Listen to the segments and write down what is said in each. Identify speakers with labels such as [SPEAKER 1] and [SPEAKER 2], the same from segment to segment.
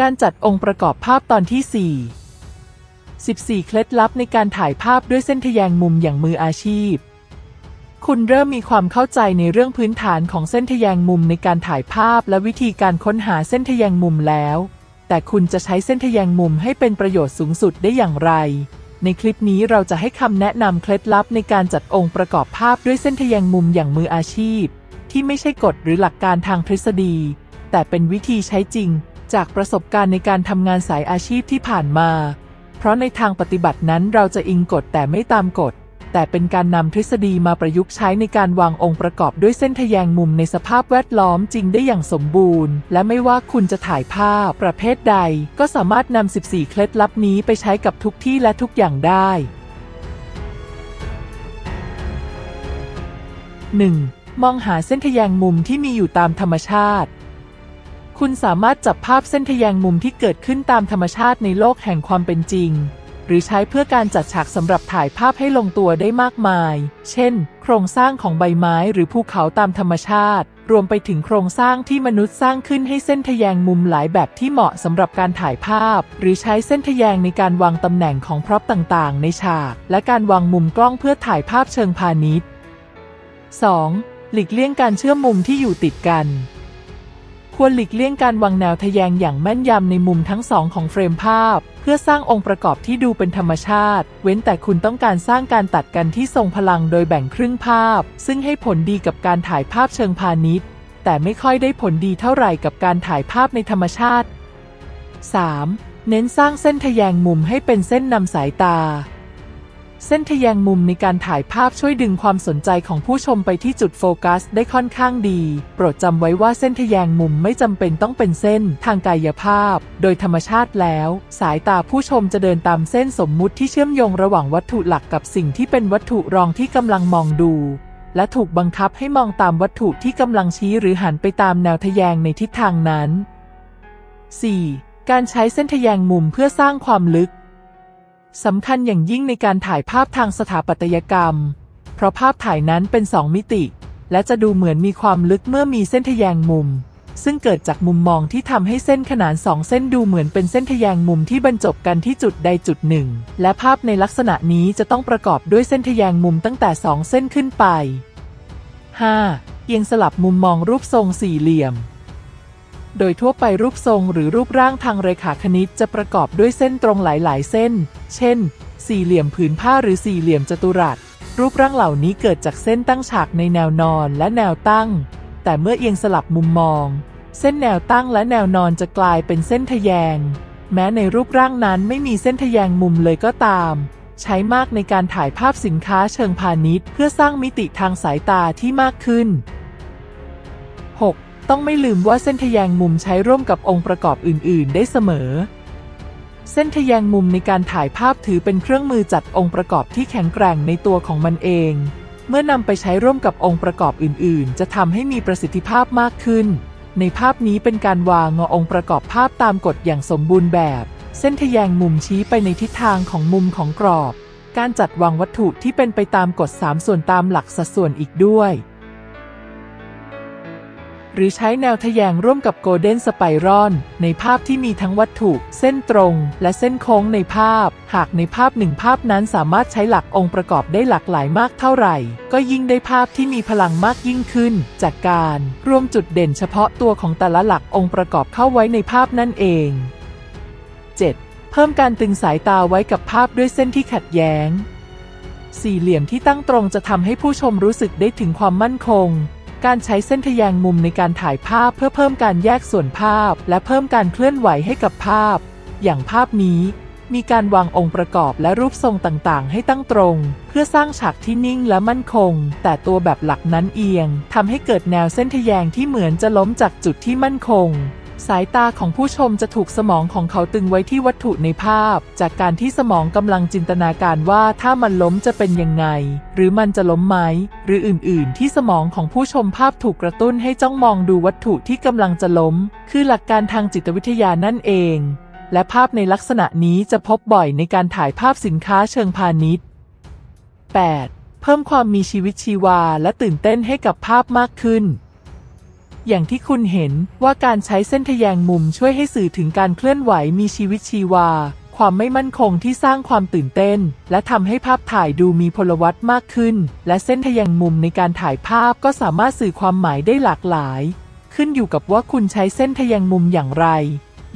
[SPEAKER 1] การจัดองค์ประกอบภาพตอนที่ 4 14 เคล็ดลับในการถ่ายภาพด้วยเส้นทะแยงมุมอย่างมืออาชีพ คุณเริ่มมีความเข้าใจในเรื่องพื้นฐานของเส้นทะแยงมุมในการถ่ายภาพและวิธีการค้นหาเส้นทะแยงมุมแล้ว แต่คุณจะใช้เส้นทะแยงมุมให้เป็นประโยชน์สูงสุดได้อย่างไร ในคลิปนี้เราจะให้คำแนะนำเคล็ดลับในการจัดองค์ประกอบภาพด้วยเส้นทะแยงมุมอย่างมืออาชีพ ที่ไม่ใช่กฎหรือหลักการทางทฤษฎี แต่เป็นวิธีใช้จริง จากประสบการณ์ในการทำงานสายอาชีพที่ผ่านมา เพราะในทางปฏิบัตินั้นเราจะอิงกฎแต่ไม่ตามกฎ แต่เป็นการนำทฤษฎีมาประยุกต์ใช้ในการวางองค์ประกอบด้วยเส้นทะแยงมุมในสภาพแวดล้อมจริงได้อย่างสมบูรณ์ และไม่ว่าคุณจะถ่ายภาพประเภทใด ก็สามารถนำ 14 เคล็ดลับนี้ไปใช้กับทุกที่และทุกอย่างได้ 1. มองหาเส้นทะแยงมุมที่มีอยู่ตามธรรมชาติ คุณสามารถจับภาพเส้นทะแยงมุมที่เกิดขึ้นตามธรรมชาติในโลกแห่งความเป็นจริง หรือใช้เพื่อการจัดฉากสำหรับถ่ายภาพให้ลงตัวได้มากมาย เช่น โครงสร้างของใบไม้หรือภูเขาตามธรรมชาติ รวมไปถึงโครงสร้างที่มนุษย์สร้างขึ้นให้เส้นทะแยงมุมหลายแบบที่เหมาะสำหรับการถ่ายภาพ หรือใช้เส้นทะแยงในการวางตำแหน่งของพร็อพต่างๆ ในฉาก และการวางมุมกล้องเพื่อถ่ายภาพเชิงพาณิชย์ 2. หลีกเลี่ยงการเชื่อมมุมที่อยู่ติดกัน ควรหลีกเลี่ยงการวางแนวทะแยงอย่างแม่นยำในมุมทั้งสองของเฟรมภาพ เพื่อสร้างองค์ประกอบที่ดูเป็นธรรมชาติ เว้นแต่คุณต้องการสร้างการตัดกันที่ทรงพลังโดยแบ่งครึ่งภาพ ซึ่งให้ผลดีกับการถ่ายภาพเชิงพาณิชย์ แต่ไม่ค่อยได้ผลดีเท่าไหร่กับการถ่ายภาพในธรรมชาติ 3. เน้นสร้างเส้นทะแยงมุมให้เป็นเส้นนำสายตา เส้นทะแยงมุมในการถ่ายภาพช่วยดึงความสนใจของผู้ชมไปที่จุดโฟกัสได้ค่อนข้างดี โปรดจำไว้ว่าเส้นทะแยงมุมไม่จำเป็นต้องเป็นเส้นทางกายภาพ โดยธรรมชาติแล้ว สายตาผู้ชมจะเดินตามเส้นสมมุติที่เชื่อมโยงระหว่างวัตถุหลักกับสิ่งที่เป็นวัตถุรองที่กำลังมองดู และถูกบังคับให้มองตามวัตถุที่กำลังชี้หรือหันไปตามแนวทะแยงในทิศทางนั้น 4. การใช้เส้นทะแยงมุมเพื่อสร้างความลึก สำคัญอย่างยิ่งในการถ่ายภาพทางสถาปัตยกรรม เพราะภาพถ่ายนั้นเป็นสองมิติ และจะดูเหมือนมีความลึกเมื่อมีเส้นทะแยงมุม ซึ่งเกิดจากมุมมองที่ทำให้เส้นขนานสองเส้นดูเหมือนเป็นเส้นทะแยงมุมที่บรรจบกันที่จุดใดจุดหนึ่ง และภาพในลักษณะนี้จะต้องประกอบด้วยเส้นทะแยงมุมตั้งแต่สองเส้นขึ้นไป 5. เอียงสลับมุมมองรูปทรงสี่เหลี่ยม โดยทั่วไปรูปทรงหรือรูปร่างทางเรขาคณิตจะประกอบด้วยเส้นตรงหลาย ๆ เส้น เช่น สี่เหลี่ยมผืนผ้าหรือสี่เหลี่ยมจัตุรัส รูปร่างเหล่านี้เกิดจากเส้นตั้งฉากในแนวนอนและแนวตั้ง แต่เมื่อเอียงสลับมุมมอง เส้นแนวตั้งและแนวนอนจะกลายเป็นเส้นทะแยง แม้ในรูปร่างนั้นไม่มีเส้นทะแยงมุมเลยก็ตาม ใช้มากในการถ่ายภาพสินค้าเชิงพาณิชย์ เพื่อสร้างมิติทางสายตาที่มากขึ้น 6. ต้องไม่ลืมว่าเส้นทะแยงมุมใช้ร่วมกับองค์ประกอบอื่น ๆ ได้เสมอ เส้นทะแยงมุมในการถ่ายภาพถือเป็นเครื่องมือจัดองค์ประกอบที่แข็งแกร่งในตัวของมันเอง เมื่อนำไปใช้ร่วมกับองค์ประกอบอื่น ๆ จะทำให้มีประสิทธิภาพมากขึ้น ในภาพนี้เป็นการวางงอองค์ประกอบภาพตามกฎอย่างสมบูรณ์แบบ เส้นทะแยงมุมชี้ไปในทิศทางของมุมของกรอบ การจัดวางวัตถุที่เป็นไปตามกฎ 3 ส่วนตามหลักสัดส่วนอีกด้วย หรือใช้แนวทะแยงร่วมกับโกลเด้นสไปรอนในภาพที่มีทั้งวัตถุ เส้นตรง และเส้นโค้งในภาพ หากในภาพหนึ่งภาพนั้นสามารถใช้หลักองค์ประกอบได้หลากหลายมากเท่าไหร่ ก็ยิ่งได้ภาพที่มีพลังมากยิ่งขึ้น จากการรวมจุดเด่นเฉพาะตัวของแต่ละหลักองค์ประกอบเข้าไว้ในภาพนั่นเอง 7. เพิ่มการตึงสายตาไว้กับภาพด้วยเส้นที่ขัดแย้งสี่เหลี่ยมที่ตั้งตรงจะทำให้ผู้ชมรู้สึกได้ถึงความมั่นคง การใช้เส้นทะแยงมุมในการถ่ายภาพเพื่อเพิ่มการแยกส่วนภาพ และเพิ่มการเคลื่อนไหวให้กับภาพ อย่างภาพนี้ มีการวางองค์ประกอบและรูปทรงต่างๆ ให้ตั้งตรง เพื่อสร้างฉากที่นิ่งและมั่นคง แต่ตัวแบบหลักนั้นเอียงทำให้เกิดแนวเส้นทะแยงที่เหมือนจะล้มจากจุดที่มั่นคง สายตาของผู้ชมจะถูกสมองของเขาตึงไว้ที่วัตถุในภาพ จากการที่สมองกำลังจินตนาการว่าถ้ามันล้มจะเป็นยังไง หรือมันจะล้มไหม หรืออื่น ๆ ที่สมองของผู้ชมภาพถูกกระตุ้นให้จ้องมองดูวัตถุที่กำลังจะล้ม คือหลักการทางจิตวิทยานั่นเอง และภาพในลักษณะนี้จะพบบ่อยในการถ่ายภาพสินค้าเชิงพาณิชย์ 8. เพิ่มความมีชีวิตชีวาและตื่นเต้นให้กับภาพมากขึ้น อย่างที่คุณเห็นว่าการใช้เส้นทะแยงมุมช่วยให้สื่อถึงการเคลื่อนไหวมีชีวิตชีวา ความไม่มั่นคงที่สร้างความตื่นเต้น และทำให้ภาพถ่ายดูมีพลวัตมากขึ้น และเส้นทะแยงมุมในการถ่ายภาพก็สามารถสื่อความหมายได้หลากหลาย ขึ้นอยู่กับว่าคุณใช้เส้นทะแยงมุมอย่างไร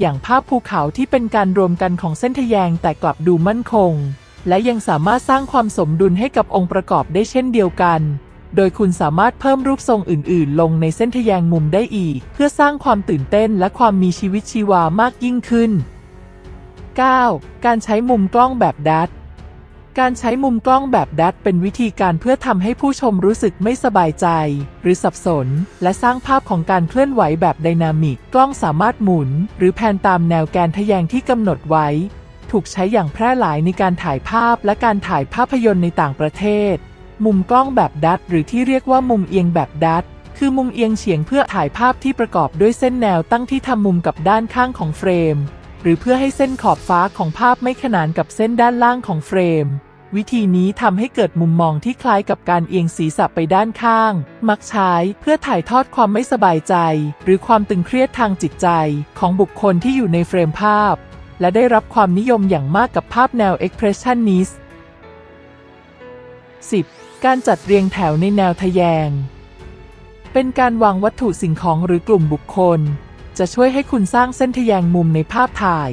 [SPEAKER 1] อย่างภาพภูเขาที่เป็นการรวมกันของเส้นทะแยงแต่กลับดูมั่นคง และยังสามารถสร้างความสมดุลให้กับองค์ประกอบได้เช่นเดียวกัน โดยคุณสามารถเพิ่มรูปทรงอื่น ๆ ลงในเส้นทะแยงมุมได้อีก เพื่อสร้างความตื่นเต้นและความมีชีวิตชีวามากยิ่งขึ้น 9. การใช้มุมกล้องแบบดัตการใช้มุมกล้องแบบดัตเป็นวิธีการเพื่อทำให้ผู้ชมรู้สึกไม่สบายใจ หรือสับสน และสร้างภาพของการเคลื่อนไหวแบบไดนามิก กล้องสามารถหมุน หรือแผนตามแนวแกนทะแยงที่กำหนดไว้ ถูกใช้อย่างแพร่หลายในการถ่ายภาพและการถ่ายภาพยนตร์ในต่างประเทศ มุมกล้องแบบดัตหรือที่เรียกว่ามุมเอียงแบบดัตคือมุมเอียงเฉียงเพื่อถ่ายภาพที่ประกอบด้วยเส้นแนวตั้งที่ทำมุมกับด้านข้างของเฟรม หรือเพื่อให้เส้นขอบฟ้าของภาพไม่ขนานกับเส้นด้านล่างของเฟรม วิธีนี้ทำให้เกิดมุมมองที่คล้ายกับการเอียงศีรษะไปด้านข้าง มักใช้เพื่อถ่ายทอดความไม่สบายใจ หรือความตึงเครียดทางจิตใจ ของบุคคลที่อยู่ในเฟรมภาพ และได้รับความนิยมอย่างมากกับภาพแนว Expressionist 10. การจัดเรียงแถวในแนวทะแยง เป็นการวางวัตถุสิ่งของหรือกลุ่มบุคคล จะช่วยให้คุณสร้างเส้นทะแยงมุมในภาพถ่าย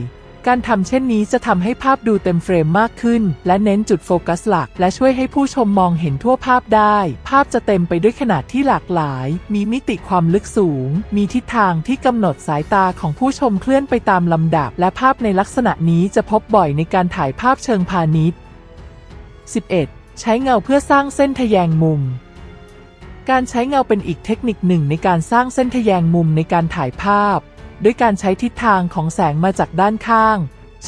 [SPEAKER 1] การทำเช่นนี้จะทำให้ภาพดูเต็มเฟรมมากขึ้น และเน้นจุดโฟกัสหลัก และช่วยให้ผู้ชมมองเห็นทั่วภาพได้ ภาพจะเต็มไปด้วยขนาดที่หลากหลาย มีมิติความลึกสูง มีทิศทางที่กำหนดสายตาของผู้ชมเคลื่อนไปตามลำดับ และภาพในลักษณะนี้จะพบบ่อยในการถ่ายภาพเชิงพาณิชย์ 11. ใช้เงาเพื่อสร้างเส้นทะแยงมุม การใช้เงาเป็นอีกเทคนิคหนึ่งในการสร้างเส้นทะแยงมุมในการถ่ายภาพ ด้วยการใช้ทิศทางของแสงมาจากด้านข้าง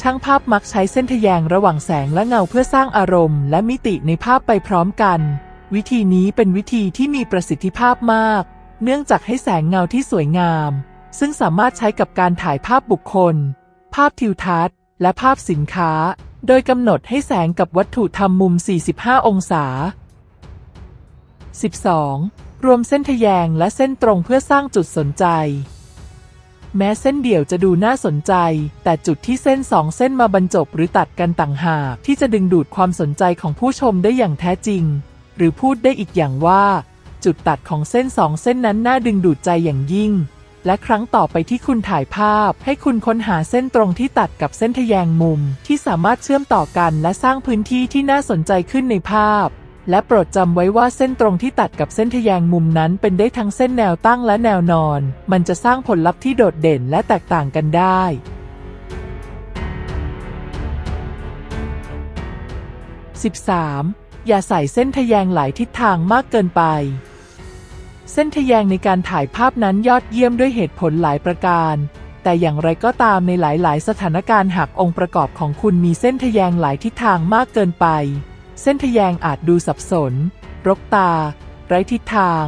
[SPEAKER 1] ช่างภาพมักใช้เส้นทะแยงระหว่างแสงและเงาเพื่อสร้างอารมณ์ และมิติในภาพไปพร้อมกัน วิธีนี้เป็นวิธีที่มีประสิทธิภาพมาก เนื่องจากให้แสงเงาที่สวยงาม ซึ่งสามารถใช้กับการถ่ายภาพบุคคล ภาพทิวทัศน์ และภาพสินค้า โดยกำหนดให้แสงกับวัตถุทำมุม 45 องศา 12. รวมเส้นทะแยงและเส้นตรงเพื่อสร้างจุดสนใจ แม้เส้นเดี่ยวจะดูน่าสนใจ แต่จุดที่เส้นสองเส้นมาบรรจบหรือตัดกันต่างหากที่จะดึงดูดความสนใจของผู้ชมได้อย่างแท้จริง หรือพูดได้อีกอย่างว่า จุดตัดของเส้นสองเส้นนั้นน่าดึงดูดใจอย่างยิ่ง และครั้งต่อไปที่คุณถ่ายภาพ ให้คุณค้นหาเส้นตรงที่ตัดกับเส้นทะแยงมุม ที่สามารถเชื่อมต่อกันและสร้างพื้นที่ที่น่าสนใจขึ้นในภาพ และโปรดจำไว้ว่าเส้นตรงที่ตัดกับเส้นทะแยงมุมนั้นเป็นได้ทั้งเส้นแนวตั้งและแนวนอน มันจะสร้างผลลัพธ์ที่โดดเด่นและแตกต่างกันได้ 13. อย่าใส่เส้นทะแยงหลายทิศทางมากเกินไป เส้นทะแยงในการถ่ายภาพนั้นยอดเยี่ยมด้วยเหตุผลหลายประการ แต่อย่างไรก็ตามในหลาย ๆ สถานการณ์หากองค์ประกอบของคุณมีเส้นทะแยงหลายทิศทางมากเกินไป เส้นทะแยงอาจดูสับสน รกตา ไร้ทิศทาง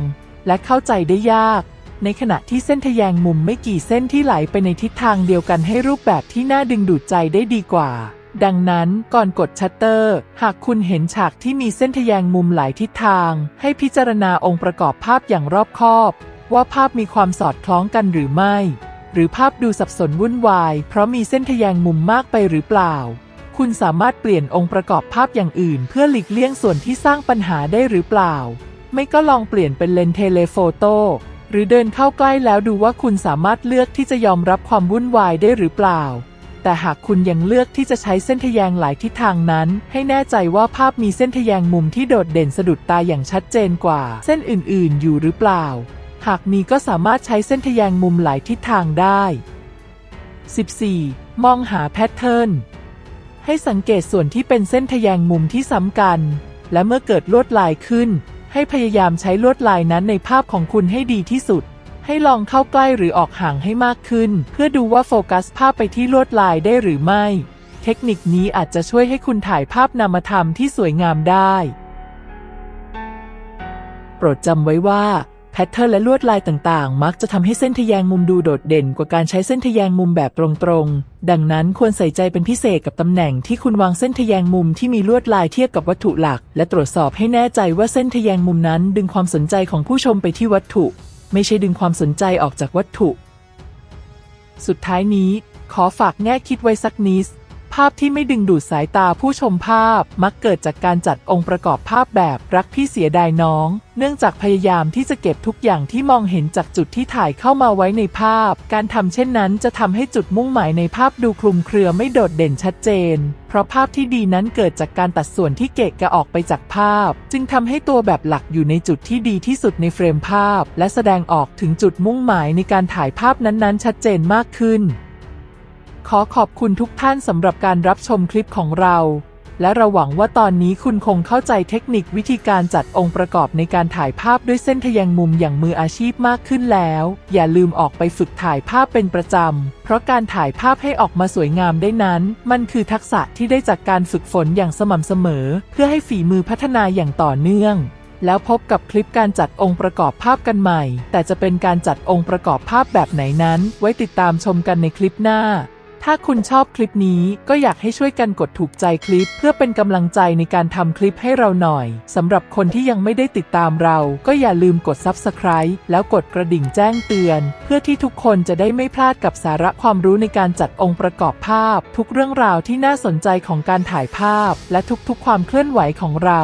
[SPEAKER 1] และเข้าใจได้ยาก ในขณะที่เส้นทะแยงมุมไม่กี่เส้นที่ไหลไปในทิศทางเดียวกันให้รูปแบบที่น่าดึงดูดใจได้ดีกว่า ดังนั้นก่อนกดชัตเตอร์ หากคุณเห็นฉากที่มีเส้นทะแยงมุมหลายทิศทาง ให้พิจารณาองค์ประกอบภาพอย่างรอบคอบ ว่าภาพมีความสอดคล้องกันหรือไม่ หรือภาพดูสับสนวุ่นวาย เพราะมีเส้นทะแยงมุมมากไปหรือเปล่า คุณสามารถเปลี่ยนองค์ประกอบภาพอย่างอื่น เพื่อหลีกเลี่ยงส่วนที่สร้างปัญหาได้หรือเปล่า ไม่ก็ลองเปลี่ยนเป็นเลนเทเลโฟโต้หรือเดินเข้าใกล้แล้วดูว่าคุณสามารถเลือกที่จะยอมรับความวุ่นวายได้หรือเปล่า แต่หากคุณยังเลือกที่จะใช้เส้นทะแยงหลายทิศทางนั้น ให้แน่ใจว่าภาพมีเส้นทะแยงมุมที่โดดเด่นสะดุดตาอย่างชัดเจนกว่า เส้นอื่น ๆ อยู่หรือเปล่า หากมีก็สามารถใช้เส้นทะแยงมุมหลายทิศทางได้ 14. มองหาแพทเทิร์นให้สังเกตส่วนที่เป็นเส้นทะแยงมุมที่ซ้ำกัน และเมื่อเกิดลวดลายขึ้น ให้พยายามใช้ลวดลายนั้นในภาพของคุณให้ดีที่สุด ให้ลองเข้าใกล้หรือออกห่างให้มากขึ้น เพื่อดูว่าโฟกัสภาพไปที่ลวดลายได้หรือไม่ เทคนิคนี้อาจจะช่วยให้คุณถ่ายภาพนามธรรมที่สวยงามได้ โปรดจำไว้ว่าแพทเทิร์นและลวดลายต่างๆ มักจะทำให้เส้นทะแยงมุมดูโดดเด่นกว่าการใช้เส้นทะแยงมุมแบบตรงๆ ดังนั้นควรใส่ใจเป็นพิเศษกับตำแหน่งที่คุณวางเส้นทะแยงมุมที่มีลวดลายเทียบกับวัตถุหลัก และตรวจสอบให้แน่ใจว่าเส้นทะแยงมุมนั้นดึงความสนใจของผู้ชมไปที่วัตถุ ไม่ใช่ดึงความสนใจออกจากวัตถุ สุดท้ายนี้ขอฝากแง่คิดไว้สักนิด ภาพที่ไม่ดึงดูดสายตาผู้ชมภาพมักเกิดจากการจัดองค์ประกอบภาพแบบรักพี่เสียดายน้อง เนื่องจากพยายามที่จะเก็บทุกอย่างที่มองเห็นจากจุดที่ถ่ายเข้ามาไว้ในภาพ การทำเช่นนั้นจะทำให้จุดมุ่งหมายในภาพดูคลุมเครือไม่โดดเด่นชัดเจน เพราะภาพที่ดีนั้นเกิดจากการตัดส่วนที่เกะกะออกไปจากภาพ จึงทำให้ตัวแบบหลักอยู่ในจุดที่ดีที่สุดในเฟรมภาพ และแสดงออกถึงจุดมุ่งหมายในการถ่ายภาพนั้นๆ ชัดเจนมากขึ้น ขอขอบคุณทุกท่านสำหรับการรับชมคลิปของเรา และเราหวังว่าตอนนี้คุณคงเข้าใจเทคนิควิธีการจัดองค์ประกอบในการถ่ายภาพด้วยเส้นทะแยงมุมอย่างมืออาชีพมากขึ้นแล้ว อย่าลืมออกไปฝึกถ่ายภาพเป็นประจำ เพราะการถ่ายภาพให้ออกมาสวยงามได้นั้น มันคือทักษะที่ได้จากการฝึกฝนอย่างสม่ำเสมอ เพื่อให้ฝีมือพัฒนาอย่างต่อเนื่องแล้วพบกับคลิปการจัดองค์ประกอบภาพกันใหม่ แต่จะเป็นการจัดองค์ประกอบภาพแบบไหนนั้น ไว้ติดตามชมกันในคลิปหน้า ถ้าคุณชอบคลิปนี้ก็อยากให้ช่วยกันกดถูกใจคลิป เพื่อเป็นกำลังใจในการทำคลิปให้เราหน่อยสำหรับคนที่ยังไม่ได้ติดตามเรา ก็อย่าลืมกด Subscribe แล้วกดกระดิ่งแจ้งเตือน เพื่อที่ทุกคนจะได้ไม่พลาดกับสาระความรู้ในการจัดองค์ประกอบภาพ ทุกเรื่องราวที่น่าสนใจของการถ่ายภาพ และทุกๆ ความเคลื่อนไหวของเรา